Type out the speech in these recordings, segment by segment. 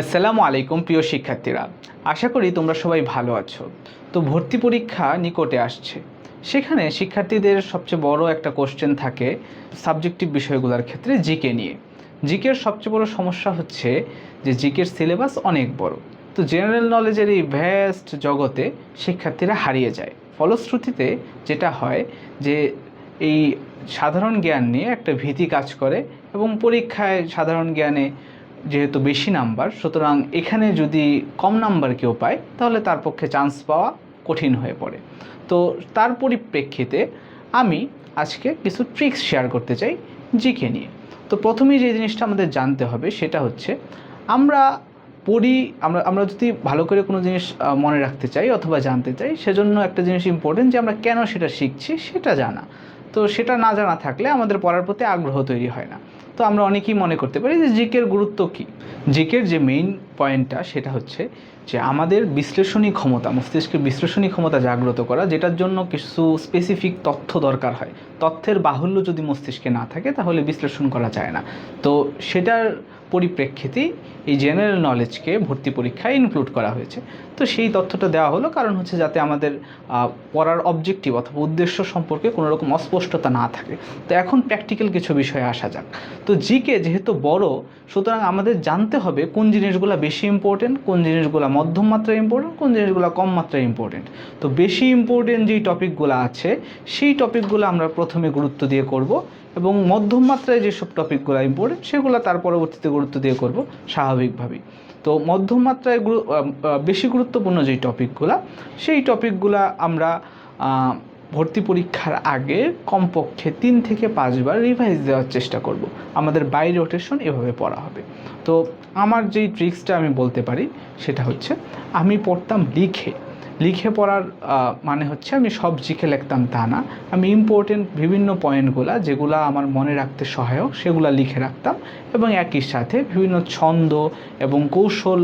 আসসালামু আলাইকুম প্রিয় শিক্ষার্থীরা। আশা করি তোমরা সবাই ভালো আছো। তো ভর্তি পরীক্ষা নিকটে আসছে। সেখানে শিক্ষার্থীদের সবচেয়ে বড় একটা কোশ্চেন থাকে সাবজেক্টিভ বিষয়গুলোর ক্ষেত্রে জিকে নিয়ে। জিকের সবচেয়ে বড় সমস্যা হচ্ছে যে জিকের সিলেবাস অনেক বড়। তো জেনারেল নলেজের এই ভ্যাস্ট জগতে শিক্ষার্থীরা হারিয়ে যায়। ফলশ্রুতিতে যেটা হয় যে এই সাধারণ জ্ঞান নিয়ে একটা ভীতি কাজ করে এবং পরীক্ষায় সাধারণ জ্ঞানে যেহেতু বেশি নাম্বার, সুতরাং এখানে যদি কম নাম্বার কেউ পায়, তাহলে তার পক্ষে চান্স পাওয়া কঠিন হয়ে পড়ে। তো তার পরিপ্রেক্ষিতে আমি আজকে কিছু ট্রিক্স শেয়ার করতে চাই জিকে নিয়ে। তো প্রথমেই যে জিনিসটা আমাদের জানতে হবে, সেটা হচ্ছে আমরা পড়ি, আমরা আমরা যদি ভালো করে কোনো জিনিস মনে রাখতে চাই অথবা জানতে চাই, সেজন্য একটা জিনিস ইম্পর্টেন্ট যে আমরা কেন সেটা শিখছি সেটা জানা। তো সেটা না জানা থাকলে আমাদের পড়ার প্রতি আগ্রহ তৈরি হয় না। তো আমরা অনেকেই মনে করতে পারি যে জিকের গুরুত্ব কী? জিকের যে মেইন পয়েন্টটা সেটা হচ্ছে যে আমাদের বিশ্লেষণী ক্ষমতা, মস্তিষ্কের বিশ্লেষণী ক্ষমতা জাগ্রত করা, যেটার জন্য কিছু স্পেসিফিক তথ্য দরকার হয়। তথ্যের বাহুল্য যদি মস্তিষ্কে না থাকে তাহলে বিশ্লেষণ করা যায় না। তো সেটার পরিপ্রেক্ষিতেই এই জেনারেল নলেজকে ভর্তি পরীক্ষায় ইনক্লুড করা হয়েছে। তো সেই তথ্যটা দেওয়া হলো কারণ হচ্ছে যাতে আমাদের পড়ার অবজেক্টিভ অথবা উদ্দেশ্য সম্পর্কে কোনো রকম অস্পষ্টতা না থাকে। তো এখন প্র্যাকটিক্যাল কিছু বিষয়ে আসা যাক। তো জিকে যেহেতু বড়, সুতরাং আমাদের জানতে হবে কোন জিনিসগুলো বেশি ইম্পর্টেন্ট কোন জিনিসগুলো মধ্যম মাত্রায় ইম্পর্টেন্ট কোন জিনিসগুলো কম মাত্রায় ইম্পর্টেন্ট তো বেশি ইম্পর্টেন্ট যেই টপিকগুলো আছে, সেই টপিকগুলো আমরা প্রথমে গুরুত্ব দিয়ে করব এবং মধ্যম মাত্রায় যেসব টপিকগুলো ইম্পর্টেন্ট সেগুলো তার পরবর্তীতে গুরুত্ব দিয়ে করব স্বাভাবিকভাবেই। তো মধ্যম মাত্রায় বেশি গুরুত্বপূর্ণ যেই টপিকগুলো সেই টপিকগুলো আমরা ভর্তি পরীক্ষার আগে কমপক্ষে তিন থেকে পাঁচবার রিভাইজ দেওয়ার চেষ্টা করব। আমাদের বাই রোটেশন এভাবে পড়া হবে। তো আমার যেই ট্রিক্সটা আমি বলতে পারি, সেটা হচ্ছে আমি পড়তাম লিখে। লিখে পড়ার মানে হচ্ছে আমি সব জিখে লিখতাম তা না। আমি ইম্পর্টেন্ট বিভিন্ন পয়েন্টগুলো যেগুলো আমার মনে রাখতে সহায়ক, সেগুলো লিখে রাখতাম এবং একই সাথে বিভিন্ন ছন্দ এবং কৌশল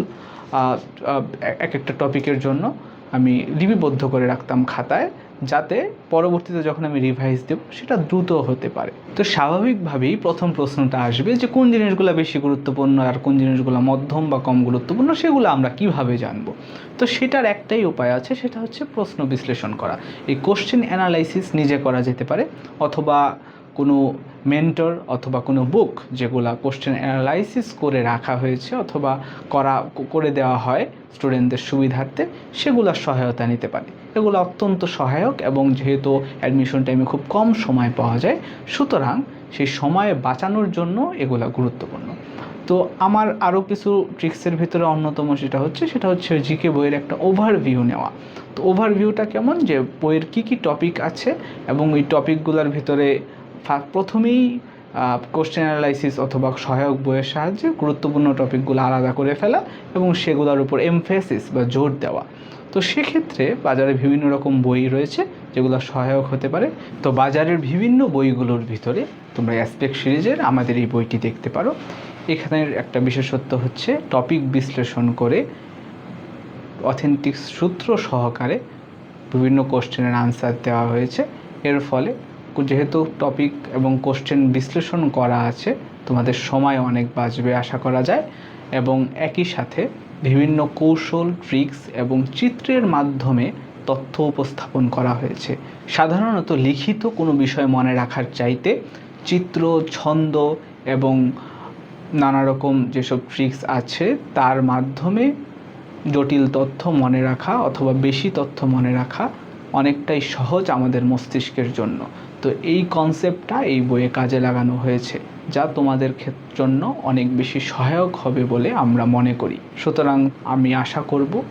এক একটা টপিকের জন্য আমি লিপিবদ্ধ করে রাখতাম খাতায়। যাতে পরবর্তীতে যখন আমি রিভাইজ দেব, সেটা দ্রুত হতে পারে। তো স্বাভাবিকভাবেই প্রথম প্রশ্নটা আসবে যে কোন জিনিসগুলো বেশি গুরুত্বপূর্ণ আর কোন জিনিসগুলো মধ্যম বা কম গুরুত্বপূর্ণ, সেগুলো আমরা কীভাবে জানব? তো সেটার একটাই উপায় আছে, সেটা হচ্ছে প্রশ্ন বিশ্লেষণ করা। এই কোশ্চেন অ্যানালাইসিস নিজে করা যেতে পারে, অথবা কোনো মেন্টর অথবা কোনো বুক যেগুলা কোশ্চেন অ্যানালাইসিস করে রাখা হয়েছে অথবা করা, করে দেওয়া হয় স্টুডেন্টদের সুবিধার্থে সেগুলোর সহায়তা নিতে পারে। এগুলো অত্যন্ত সহায়ক এবং যেহেতু অ্যাডমিশন টাইমে খুব কম সময় পাওয়া যায়, সুতরাং সেই সময় বাঁচানোর জন্য এগুলো গুরুত্বপূর্ণ। তো আমার আরও কিছু ট্রিক্সের ভিতরে অন্যতম যেটা হচ্ছে, সেটা হচ্ছে জিকে বইয়ের একটা ওভারভিউ নেওয়া। তো ওভারভিউটা কেমন? যে বইয়ের কী কী টপিক আছে এবং ওই টপিকগুলোর ভিতরে প্রথমেই কোশ্চেন অ্যানালাইসিস অথবা সহায়ক বইয়ের সাহায্যে গুরুত্বপূর্ণ টপিকগুলো আলাদা করে ফেলা এবং সেগুলোর উপর এমফেসিস বা জোর দেওয়া। তো সেক্ষেত্রে বাজারে বিভিন্ন রকম বই রয়েছে যেগুলো সহায়ক হতে পারে। তো বাজারের বিভিন্ন বইগুলোর ভিতরে তোমরা অ্যাসপেক্ট সিরিজের আমাদের এই বইটি দেখতে পারো। এখানের একটা বিশেষত্ব হচ্ছে টপিক বিশ্লেষণ করে অথেন্টিক সূত্র সহকারে বিভিন্ন কোশ্চেনের আনসার দেওয়া হয়েছে। এর ফলে যেহেতু টপিক এবং কোশ্চেন বিশ্লেষণ করা আছে, তোমাদের সময় অনেক বাঁচবে আশা করা যায়। এবং একই সাথে বিভিন্ন কৌশল ট্রিক্স এবং চিত্রের মাধ্যমে তথ্য উপস্থাপন করা হয়েছে। সাধারণত লিখিত কোনো বিষয় মনে রাখার চাইতে চিত্র, ছন্দ এবং নানা রকম যেসব ট্রিক্স আছে, তার মাধ্যমে জটিল তথ্য মনে রাখা অথবা বেশি তথ্য মনে রাখা অনেকটাই সহজ আমাদের মস্তিষ্কের জন্য। তো এই কনসেপ্টটা এই বইয়ে কাজে লাগানো হয়েছে, যা তোমাদের ক্ষেত্র জন্য অনেক বেশি সহায়ক হবে বলে আমরা মনে করি। সুতরাং আমি আশা করব,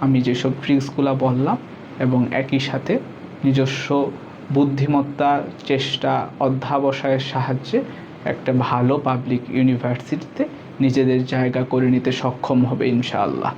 আমি যেসব ট্রিক্সগুলো বললাম এবং একই সাথে নিজস্ব বুদ্ধিমত্তা, চেষ্টা, অধ্যাবসায়ের সাহায্যে একটা ভালো পাবলিক ইউনিভার্সিটিতে নিজেদের জায়গা করে নিতে সক্ষম হবে ইনশাআল্লাহ।